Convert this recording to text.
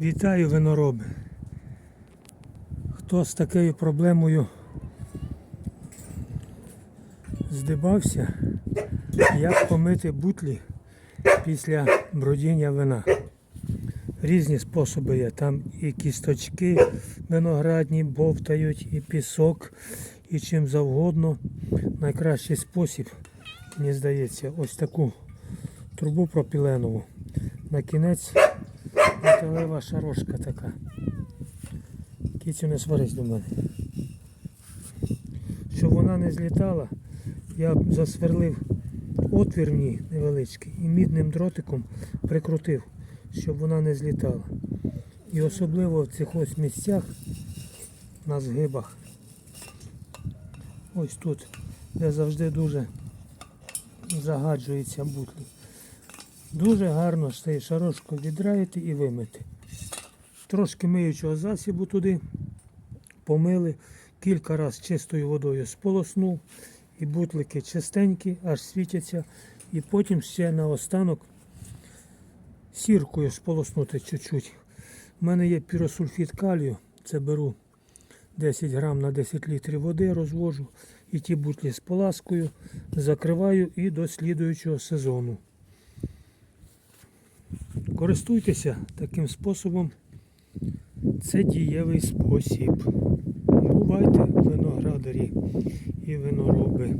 Вітаю винороби. Хто з такою проблемою здибався, як помити бутлі після бродіння вина. Різні способи є. Там і кісточки виноградні бовтають, і пісок, і чим завгодно. Найкращий спосіб, мені здається, ось таку трубу пропіленову. На кінець металева шарошка така. Кіцю не сварись до мене. Щоб вона не злітала, я засверлив отвір в ній невеличкий і мідним дротиком прикрутив, щоб вона не злітала. І особливо в цих ось місцях на згибах. Ось тут, де завжди дуже загаджується бутлі. Дуже гарно з цією шарошкою віддраїти і вимити. Трошки миючого засібу туди помили, кілька разів чистою водою сполоснув, і бутлики чистенькі, аж світяться. І потім ще наостанок сіркою сполоснути чуть-чуть. У мене є піросульфід калію, це беру 10 грам на 10 літрів води, розвожу і ті бутлі з поласкою, закриваю і до слідуючого сезону. Користуйтеся таким способом. Це дієвий спосіб. Бувайте виноградарі і винороби.